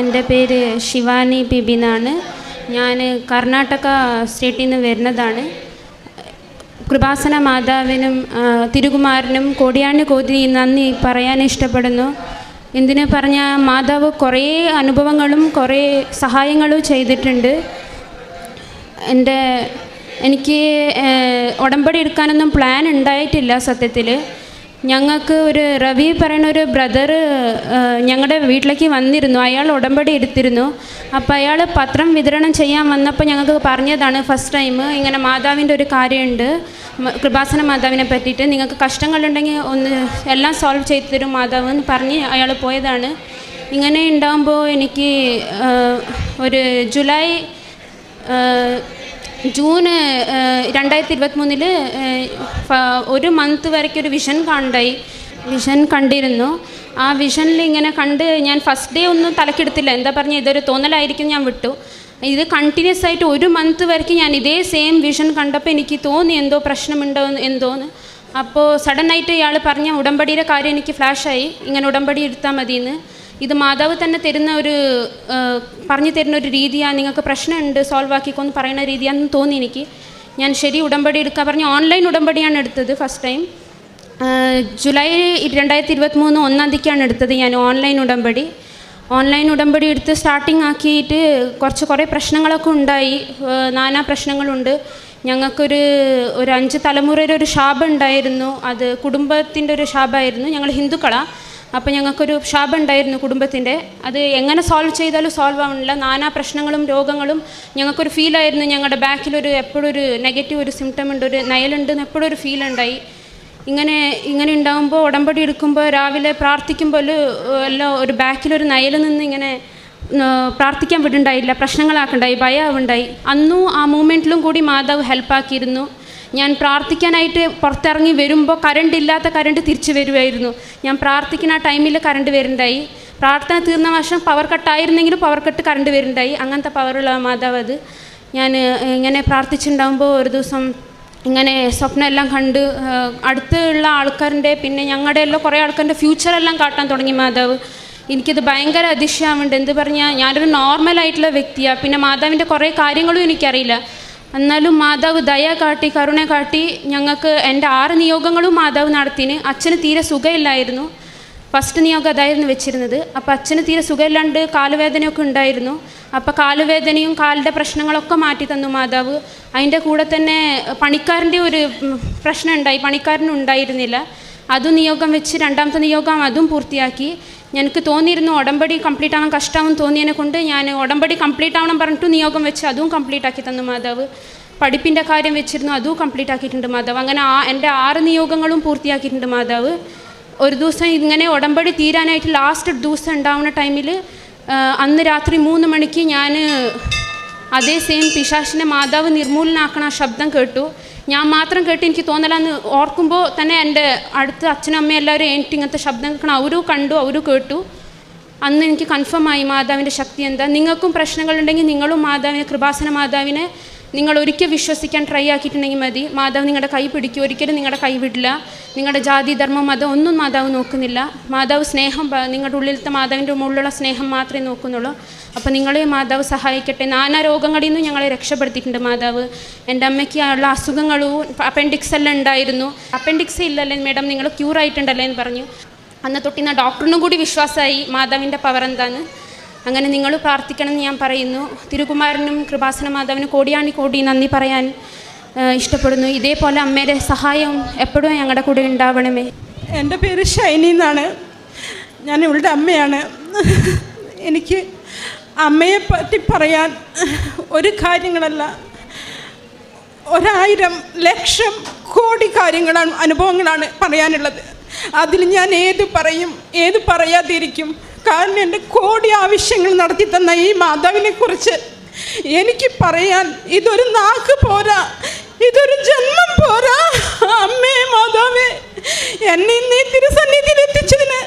എന്റെ പേര് ശിവാനി ബിബി എന്നാണ് ഞാൻ കർണാടക സ്റ്റേറ്റിൽ നിന്ന് വരുന്നതാണ്. കൃപാസന മാതാവിനും തിരുകുമാരനും കോടിയാണ്ട് കോതി നന്ദി പറയാൻ ഇഷ്ടപ്പെടുന്നു. എന്തിനു പറഞ്ഞാൽ മാതാവ് കുറേ അനുഭവങ്ങളും കുറേ സഹായങ്ങളും ചെയ്തിട്ടുണ്ട്. എന്റെ എനിക്ക് ഉടമ്പടി എടുക്കാനൊന്നും പ്ലാൻ ഉണ്ടായിട്ടില്ല സത്യത്തിൽ ഞങ്ങൾക്ക് ഒരു റവി പറയുന്ന ഒരു ബ്രദർ ഞങ്ങളുടെ വീട്ടിലേക്ക് വന്നിരുന്നു. അയാൾ ഉടമ്പടി എടുത്തിരുന്നു. അപ്പോൾ അയാൾ പത്രം വിതരണം ചെയ്യാൻ വന്നപ്പോൾ ഞങ്ങൾക്ക് പറഞ്ഞതാണ് ഫസ്റ്റ് ടൈം ഇങ്ങനെ മാതാവിന്റെ ഒരു കാര്യമുണ്ട്. കൃപാസന മാതാവിനെ പറ്റിയിട്ട് നിങ്ങൾക്ക് കഷ്ടങ്ങളുണ്ടെങ്കിൽ ഒന്ന് എല്ലാം സോൾവ് ചെയ്തു തരും മാതാവ് എന്ന് പറഞ്ഞ് അയാൾ പോയതാണ്. ഇങ്ങനെ ഉണ്ടാകുമ്പോൾ എനിക്ക് ഒരു ജൂലൈ ജൂൺ രണ്ടായിരത്തി ഇരുപത്തി മൂന്നിൽ ഒരു മന്ത് വരയ്ക്ക് ഒരു വിഷൻ കണ്ടായി. വിഷൻ കണ്ടിരുന്നു. ആ വിഷനിൽ ഇങ്ങനെ കണ്ട് ഞാൻ ഫസ്റ്റ് ഡേ ഒന്നും തലക്കെടുത്തില്ല. എന്താ പറഞ്ഞാൽ ഇതൊരു തോന്നലായിരിക്കും ഞാൻ വിട്ടു. ഇത് കണ്ടിന്യൂസ് ആയിട്ട് ഒരു മന്ത് വരയ്ക്ക് ഞാൻ ഇതേ സെയിം വിഷൻ കണ്ടപ്പോൾ എനിക്ക് തോന്നി എന്തോ പ്രശ്നമുണ്ടോ എന്തോന്ന്. അപ്പോൾ സഡൻ ആയിട്ട് ഇയാൾ പറഞ്ഞ ഉടമ്പടിയുടെ കാര്യം എനിക്ക് ഫ്ലാഷായി ഇങ്ങനെ ഉടമ്പടി എടുത്താൽ മതിയെന്ന് ഇത് മാതാവ് തന്നെ തരുന്ന ഒരു പറഞ്ഞു തരുന്ന ഒരു രീതിയാണ് നിങ്ങൾക്ക് പ്രശ്നമുണ്ട് സോൾവ് ആക്കിക്കോന്ന് പറയുന്ന രീതിയാണെന്ന് തോന്നി എനിക്ക്. ഞാൻ ശരി ഉടമ്പടി എടുക്കാൻ പറഞ്ഞ് ഓൺലൈൻ ഉടമ്പടിയാണ് എടുത്തത് ഫസ്റ്റ് ടൈം ജൂലൈ രണ്ടായിരത്തി ഇരുപത്തി മൂന്ന് ഒന്നാം തീയതിക്കാണ് എടുത്തത് ഞാൻ ഓൺലൈൻ ഉടമ്പടി. ഓൺലൈൻ ഉടമ്പടി എടുത്ത് സ്റ്റാർട്ടിങ് ആക്കിയിട്ട് കുറച്ച് കുറേ പ്രശ്നങ്ങളൊക്കെ ഉണ്ടായി. നാനാ പ്രശ്നങ്ങളുണ്ട്. ഞങ്ങൾക്കൊരു ഒരു അഞ്ച് തലമുറയുടെ ഒരു ശാപം ഉണ്ടായിരുന്നു. അത് കുടുംബത്തിന്റെ ഒരു ശാപമായിരുന്നു ഞങ്ങൾ ഹിന്ദുക്കളാണ് അപ്പോൾ ഞങ്ങൾക്കൊരു ശാപം ഉണ്ടായിരുന്നു കുടുംബത്തിന്റെ അത് എങ്ങനെ സോൾവ് ചെയ്താലും സോൾവ് ആവുന്നില്ല നാനാ പ്രശ്നങ്ങളും രോഗങ്ങളും ഞങ്ങൾക്കൊരു ഫീലായിരുന്നു ഞങ്ങളുടെ ബാക്കിലൊരു എപ്പോഴും ഒരു നെഗറ്റീവ് ഒരു സിംറ്റം ഉണ്ട് ഒരു നയലുണ്ട് എപ്പോഴും ഒരു ഫീൽ ഉണ്ടായി. ഇങ്ങനെ ഇങ്ങനെ ഉണ്ടാകുമ്പോൾ ഉടമ്പടി എടുക്കുമ്പോൾ രാവിലെ പ്രാർത്ഥിക്കുമ്പോൾ എല്ലാം ഒരു ബാക്കിലൊരു നയൽ നിന്ന് ഇങ്ങനെ പ്രാർത്ഥിക്കാൻ വിടുണ്ടായില്ല. പ്രശ്നങ്ങളാക്കുണ്ടായി ഭയമുണ്ടായി അന്നും ആ മൂമെന്റിലും കൂടി മാതാവ് ഹെൽപ്പാക്കിയിരുന്നു ഞാൻ പ്രാർത്ഥിക്കാനായിട്ട് പുറത്തിറങ്ങി വരുമ്പോൾ കറണ്ട് ഇല്ലാത്ത കറണ്ട് തിരിച്ചു വരുമായിരുന്നു ഞാൻ പ്രാർത്ഥിക്കുന്ന ആ ടൈമിൽ കറണ്ട് വരുന്നുണ്ടായി പ്രാർത്ഥന തീർന്ന വർഷം പവർ കട്ടായിരുന്നെങ്കിലും പവർ കട്ട് കറണ്ട് വരുന്നുണ്ടായി അങ്ങനത്തെ പവറുള്ള മാതാവ് അത്. ഞാൻ ഇങ്ങനെ പ്രാർത്ഥിച്ചിട്ടുണ്ടാകുമ്പോൾ ഒരു ദിവസം ഇങ്ങനെ സ്വപ്നം എല്ലാം കണ്ട് അടുത്തുള്ള ആൾക്കാരുടെ പിന്നെ ഞങ്ങളുടെ എല്ലാം കുറേ ആൾക്കാരുടെ ഫ്യൂച്ചറെല്ലാം കാട്ടാൻ തുടങ്ങി മാതാവ്. എനിക്കത് ഭയങ്കര അതിശയമുണ്ട് എന്ത് പറഞ്ഞാൽ ഞാനൊരു നോർമലായിട്ടുള്ള വ്യക്തിയാണ് പിന്നെ മാതാവിന്റെ കുറേ കാര്യങ്ങളും എനിക്കറിയില്ല. എന്നാലും മാതാവ് ദയ കാട്ടി കരുണ കാട്ടി ഞങ്ങൾക്ക് എന്റെ ആറ് നിയോഗങ്ങളും മാതാവ് നടത്തിന്. അച്ഛന് തീരെ സുഖമില്ലായിരുന്നു. ഫസ്റ്റ് നിയോഗം അതായിരുന്നു വെച്ചിരുന്നത്. അപ്പോൾ അച്ഛന് തീരെ സുഖമില്ലാണ്ട് കാലുവേദനയൊക്കെ ഉണ്ടായിരുന്നു. അപ്പോൾ കാലുവേദനയും കാലിന്റെ പ്രശ്നങ്ങളൊക്കെ മാറ്റി തന്നു മാതാവ്. അതിന്റെ കൂടെ തന്നെ പണിക്കാരന്റെ ഒരു പ്രശ്നം ഉണ്ടായി പണിക്കാരനും ഉണ്ടായിരുന്നില്ല. അതും നിയോഗം വെച്ച് രണ്ടാമത്തെ നിയോഗം അതും പൂർത്തിയാക്കി. എനിക്ക് തോന്നിയിരുന്നു ഉടമ്പടി കംപ്ലീറ്റ് ആവാൻ കഷ്ടമാവും തോന്നിയതിനെ കൊണ്ട് ഞാൻ ഉടമ്പടി കംപ്ലീറ്റ് ആവണം പറഞ്ഞിട്ട് നിയോഗം വെച്ച് അതും കംപ്ലീറ്റ് ആക്കി തന്നു മാതാവ്. പഠിപ്പിന്റെ കാര്യം വെച്ചിരുന്നു അതും കംപ്ലീറ്റ് ആക്കിയിട്ടുണ്ട് മാതാവ്. അങ്ങനെ ആ എന്റെ ആറ് നിയോഗങ്ങളും പൂർത്തിയാക്കിയിട്ടുണ്ട് മാതാവ്. ഒരു ദിവസം ഇങ്ങനെ ഉടമ്പടി തീരാനായിട്ട് ലാസ്റ്റ് ദിവസം ഉണ്ടാവുന്ന ടൈമിൽ അന്ന് രാത്രി മൂന്ന് മണിക്ക് ഞാൻ അതേ സെയിം പിശാശിനെ മാതാവ് നിർമൂലനാക്കണ ശബ്ദം കേട്ടു. ഞാൻ മാത്രം കേട്ട് എനിക്ക് തോന്നലാന്ന് ഓർക്കുമ്പോൾ തന്നെ എന്റെ അടുത്ത് അച്ഛനും അമ്മയും എല്ലാവരും എനിക്ക് ഇങ്ങനത്തെ ശബ്ദം കേൾക്കണം അവരും കണ്ടു അവരും കേട്ടു. അന്ന് എനിക്ക് കൺഫേം ആയി മാതാവിന്റെ ശക്തി എന്താ? നിങ്ങൾക്കും പ്രശ്നങ്ങളുണ്ടെങ്കിൽ നിങ്ങളും മാതാവിനെ കൃപാസന മാതാവിനെ നിങ്ങൾ ഒരിക്കൽ വിശ്വസിക്കാൻ ട്രൈ ആക്കിയിട്ടുണ്ടെങ്കിൽ മതി. മാതാവ് നിങ്ങളുടെ കൈ പിടിക്കും. ഒരിക്കലും നിങ്ങളുടെ കൈ വിടില്ല. നിങ്ങളുടെ ജാതി ധർമ്മം മതം ഒന്നും മാതാവ് നോക്കുന്നില്ല. മാതാവ് സ്നേഹം നിങ്ങളുടെ ഉള്ളിലത്തെ മാതാവിന്റെ മുകളിലുള്ള സ്നേഹം മാത്രമേ നോക്കുന്നുള്ളൂ. അപ്പോൾ നിങ്ങളെ മാതാവ് സഹായിക്കട്ടെ. നാനാ രോഗങ്ങളിൽ നിന്നും ഞങ്ങളെ രക്ഷപ്പെടുത്തിയിട്ടുണ്ട് മാതാവ്. എന്റെ അമ്മയ്ക്ക് ഉള്ള അസുഖങ്ങളും അപ്പൻഡിക്സ് എല്ലാം ഉണ്ടായിരുന്നു. അപ്പൻഡിക്സ് ഇല്ലല്ലേ മേഡം നിങ്ങൾ ക്യൂർ ആയിട്ടുണ്ടല്ലേ എന്ന് പറഞ്ഞു. അന്ന് തൊട്ടിന്ന് ഡോക്ടറിനും കൂടി വിശ്വാസമായി. മാതാവിന്റെ പവർ എന്താന്ന്? അങ്ങനെ നിങ്ങൾ പ്രാർത്ഥിക്കണമെന്ന് ഞാൻ പറയുന്നു. തിരുകുമാരനും കൃപാസന മാധവനും കോടിയാണി കോടി നന്ദി പറയാൻ ഇഷ്ടപ്പെടുന്നു. ഇതേപോലെ അമ്മയുടെ സഹായം എപ്പോഴും ഞങ്ങളുടെ കൂടെ ഉണ്ടാവണമേ. എന്റെ പേര് ഷൈനി എന്നാണ്. ഞാൻ ഇവളുടെ അമ്മയാണ്. എനിക്ക് അമ്മയെ പറ്റി പറയാൻ ഒരു കാര്യങ്ങളല്ല. ഒരായിരം ലക്ഷം കോടി കാര്യങ്ങളാണ് അനുഭവങ്ങളാണ് പറയാനുള്ളത്. അതിൽ ഞാൻ ഏത് പറയും ഏത് പറയാതിരിക്കും. കാരണം എന്റെ കോടി ആവശ്യങ്ങൾ നടത്തി തന്ന ഈ മാതാവിനെ കുറിച്ച് എനിക്ക് പറയാൻ ഇതൊരു നാക്ക് പോരാ. ഇതൊരു ജന്മം പോരാ. അമ്മേ മാതാവേ എന്നെ നീ തിരുസന്നിധിയിൽ എത്തിച്ചതിന്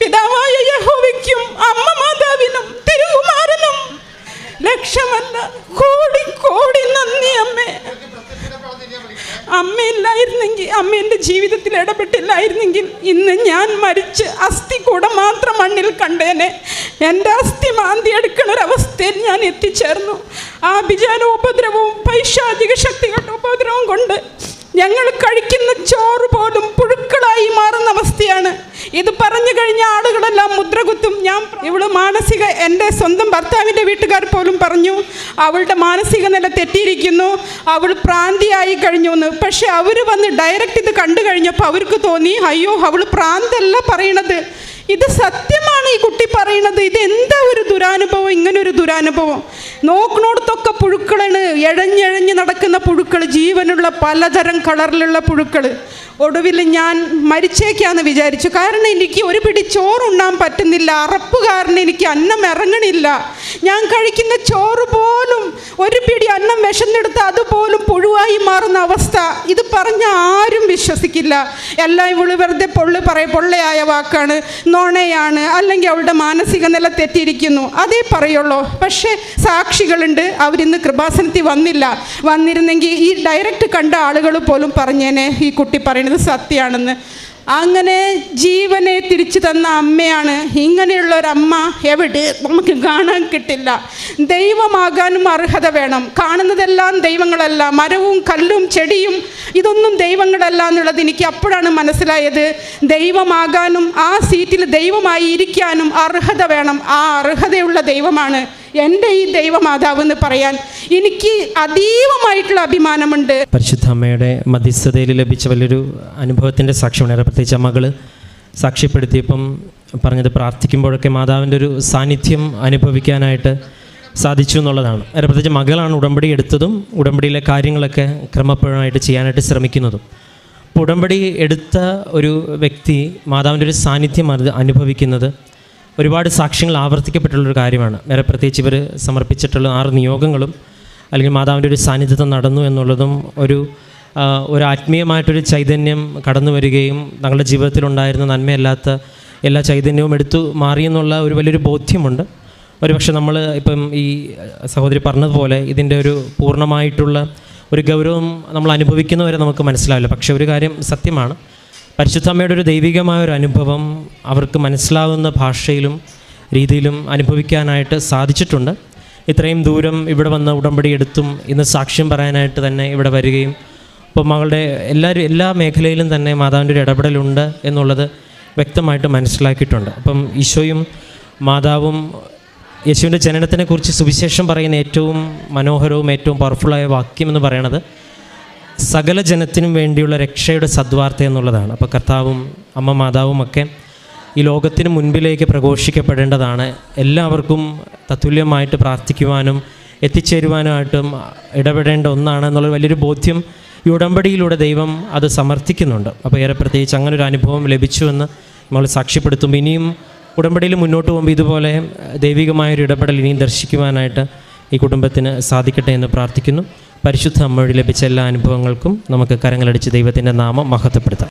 പിതാവായ യഹോവയ്ക്കും അമ്മ മാതാവിനും തിരുകുമാരനും ലക്ഷമല്ല കോടി കോടി നന്ദി അമ്മേ. അമ്മയില്ലായിരുന്നെങ്കിൽ അമ്മ എന്റെ ജീവിതത്തിൽ ഇടപെട്ടില്ലായിരുന്നെങ്കിൽ ഇന്ന് ഞാൻ മരിച്ച് അസ്ഥി കൂടെ മാത്രം മണ്ണിൽ കണ്ടേനെ. എന്റെ അസ്ഥി മാന്തി ഒരവസ്ഥയിൽ ഞാൻ എത്തിച്ചേർന്നു. ആ വിചാരോപദ്രവവും പൈശാചിക ശക്തികളുടെ ഉപദ്രവം കൊണ്ട് ഞങ്ങൾ കഴിക്കുന്ന ചോറ് പോലും പുഴുക്കളായി മാറുന്ന അവസ്ഥയാണ്. ഇത് പറഞ്ഞു കഴിഞ്ഞ ആളുകളെല്ലാം മുദ്രകുത്തും. ഞാൻ ഇവൾ മാനസിക എന്റെ സ്വന്തം ഭർത്താവിന്റെ വീട്ടുകാർ പോലും പറഞ്ഞു അവളുടെ മാനസിക നില തെറ്റിയിരിക്കുന്നു. അവൾ പ്രാന്തിയായി കഴിഞ്ഞു എന്ന് പക്ഷെ അവർ വന്ന് ഡയറക്റ്റ് ഇത് കണ്ടു കഴിഞ്ഞപ്പോൾ അവർക്ക് തോന്നി അയ്യോ അവൾ പ്രാന്തല്ല പറയണത്. ഇത് സത്യമാണ് ഈ കുട്ടി പറയുന്നത്. ഇത് എന്താ ഒരു ദുരാനുഭവം? ഇങ്ങനെ ഒരു ദുരാനുഭവം. നോക്കണോടത്തൊക്കെ പുഴുക്കളാണ്. എഴഞ്ഞെഴഞ്ഞ് നടക്കുന്ന പുഴുക്കൾ ജീവനുള്ള പലതരം കളറിലുള്ള പുഴുക്കൾ. ഒടുവിൽ ഞാൻ മരിച്ചേക്കാന്ന് വിചാരിച്ചു. കാരണം എനിക്ക് ഒരു പിടി ചോറുണ്ണാൻ പറ്റുന്നില്ല. അറപ്പ് കാരണം എനിക്ക് അന്നം ഇറങ്ങണില്ല. ഞാൻ കഴിക്കുന്ന ചോറ് പോലും ഒരു പിടി അന്നം വിശന്നെടുത്ത് അതുപോലും പുഴുവായി മാറുന്ന അവസ്ഥ. ഇത് പറഞ്ഞ ആരും വിശ്വസിക്കില്ല. എല്ലാം ഇവൾ വെറുതെ പൊള്ളു പറയ പൊള്ളയായ വാക്കാണ്. നോണയാണ് അല്ലെങ്കിൽ അവളുടെ മാനസിക നില തെറ്റിയിരിക്കുന്നു. അതേ പറയുള്ളൂ. പക്ഷേ സാക്ഷികളുണ്ട്. അവരിന്ന് കൃപാസനത്തിൽ വന്നില്ല. വന്നിരുന്നെങ്കിൽ ഈ ഡയറക്റ്റ് കണ്ട ആളുകൾ പോലും പറഞ്ഞേനെ ഈ കുട്ടി പറയുന്നത് സത്യമാണെന്ന്. അങ്ങനെ ജീവനെ തിരിച്ചു തന്ന അമ്മയാണ്. ഇങ്ങനെയുള്ള ഒരു അമ്മ എവിടെ? നമുക്ക് കാണാൻ കിട്ടില്ല. ദൈവമാകാനും അർഹത വേണം. കാണുന്നതെല്ലാം ദൈവങ്ങളല്ല. മരവും കല്ലും ചെടിയും ഇതൊന്നും ദൈവങ്ങളല്ല എന്നുള്ളത് എനിക്ക് അപ്പോഴാണ് മനസ്സിലായത്. ദൈവമാകാനും ആ സീറ്റിൽ ദൈവമായി ഇരിക്കാനും അർഹത വേണം. ആ അർഹതയുള്ള ദൈവമാണ് എന്റെ ഈ ദൈവമാതാവ് എന്ന് പറയാൻ എനിക്ക് അതീവമായിട്ടുള്ള അഭിമാനമുണ്ട്. പരിശുദ്ധ അമ്മയുടെ മധ്യസ്ഥതയിൽ ലഭിച്ച വലിയൊരു അനുഭവത്തിന്റെ സാക്ഷ്യമാണ് പ്രത്യേകിച്ച് മകൾ സാക്ഷ്യപ്പെടുത്തിയപ്പം പറഞ്ഞത് പ്രാർത്ഥിക്കുമ്പോഴൊക്കെ മാതാവിന്റെ ഒരു സാന്നിധ്യം അനുഭവിക്കാനായിട്ട് സാധിച്ചു എന്നുള്ളതാണ്. പ്രത്യേകിച്ച് മകളാണ് ഉടമ്പടി എടുത്തതും ഉടമ്പടിയിലെ കാര്യങ്ങളൊക്കെ ക്രമപ്പഴമായിട്ട് ചെയ്യാനായിട്ട് ശ്രമിക്കുന്നതും. അപ്പോൾ ഉടമ്പടി എടുത്ത ഒരു വ്യക്തി മാതാവിന്റെ ഒരു സാന്നിധ്യം അനുഭവിക്കുന്നത് ഒരുപാട് സാക്ഷ്യങ്ങൾ ആവർത്തിക്കപ്പെട്ടുള്ളൊരു കാര്യമാണ്. വേറെ പ്രത്യേകിച്ച് ഇവർ സമർപ്പിച്ചിട്ടുള്ള ആറ് നിയോഗങ്ങളും അല്ലെങ്കിൽ മാതാവിന്റെ ഒരു സാന്നിധ്യത്വം നടന്നു എന്നുള്ളതും ഒരു ഒരു ആത്മീയമായിട്ടൊരു ചൈതന്യം കടന്നു വരികയും തങ്ങളുടെ ജീവിതത്തിലുണ്ടായിരുന്ന നന്മയല്ലാത്ത എല്ലാ ചൈതന്യവും എടുത്തു മാറിയെന്നുള്ള ഒരു വലിയൊരു ബോധ്യമുണ്ട്. ഒരുപക്ഷെ നമ്മൾ ഇപ്പം ഈ സഹോദരി പറഞ്ഞതുപോലെ ഇതിന്റെ ഒരു പൂർണമായിട്ടുള്ള ഒരു ഗൗരവം നമ്മൾ അനുഭവിക്കുന്നവരെ നമുക്ക് മനസ്സിലാവില്ല. പക്ഷെ ഒരു കാര്യം സത്യമാണ്. പരിശുദ്ധമ്മയുടെ ഒരു ദൈവികമായ ഒരു അനുഭവം അവർക്ക് മനസ്സിലാവുന്ന ഭാഷയിലും രീതിയിലും അനുഭവിക്കാനായിട്ട് സാധിച്ചിട്ടുണ്ട്. ഇത്രയും ദൂരം ഇവിടെ വന്ന് ഉടമ്പടി എടുത്തും ഇന്ന് സാക്ഷ്യം പറയാനായിട്ട് തന്നെ ഇവിടെ വരികയും അപ്പോൾ മകളുടെ എല്ലാവരും എല്ലാ മേഖലയിലും തന്നെ മാതാവിന്റെ ഒരു ഇടപെടലുണ്ട് എന്നുള്ളത് വ്യക്തമായിട്ട് മനസ്സിലാക്കിയിട്ടുണ്ട്. അപ്പം ഈശോയും മാതാവും യേശുവിന്റെ ജനനത്തിനെക്കുറിച്ച് സുവിശേഷം പറയുന്ന ഏറ്റവും മനോഹരവും ഏറ്റവും പവർഫുള്ളായ വാക്യം എന്ന് പറയണത് സകല ജനത്തിനും വേണ്ടിയുള്ള രക്ഷയുടെ സദ്വാർത്ത എന്നുള്ളതാണ്. അപ്പോൾ കർത്താവും അമ്മ മാതാവും ഒക്കെ ഈ ലോകത്തിന് മുൻപിലേക്ക് പ്രഘോഷിക്കപ്പെടേണ്ടതാണ്. എല്ലാവർക്കും തത്തുല്യമായിട്ട് പ്രാർത്ഥിക്കുവാനും എത്തിച്ചേരുവാനായിട്ടും ഇടപെടേണ്ട ഒന്നാണ് എന്നുള്ള വലിയൊരു ബോധ്യം ഈ ഉടമ്പടിയിലൂടെ ദൈവം അത് സമർത്ഥിക്കുന്നുണ്ട്. അപ്പോൾ ഏറെ പ്രത്യേകിച്ച് അങ്ങനെ ഒരു അനുഭവം ലഭിച്ചുവെന്ന് നമ്മൾ സാക്ഷ്യപ്പെടുത്തും ഇനിയും ഉടമ്പടിയിൽ മുന്നോട്ട് പോകുമ്പോൾ ഇതുപോലെ ദൈവികമായൊരു ഇടപെടൽ ഇനിയും ദർശിക്കുവാനായിട്ട് ഈ കുടുംബത്തിന് സാധിക്കട്ടെ എന്ന് പ്രാർത്ഥിക്കുന്നു. പരിശുദ്ധ അമ്മയോട് ലഭിച്ച എല്ലാ അനുഭവങ്ങൾക്കും നമുക്ക് കരങ്ങളടിച്ച് ദൈവത്തിന്റെ നാമം മഹത്വപ്പെടുത്താം.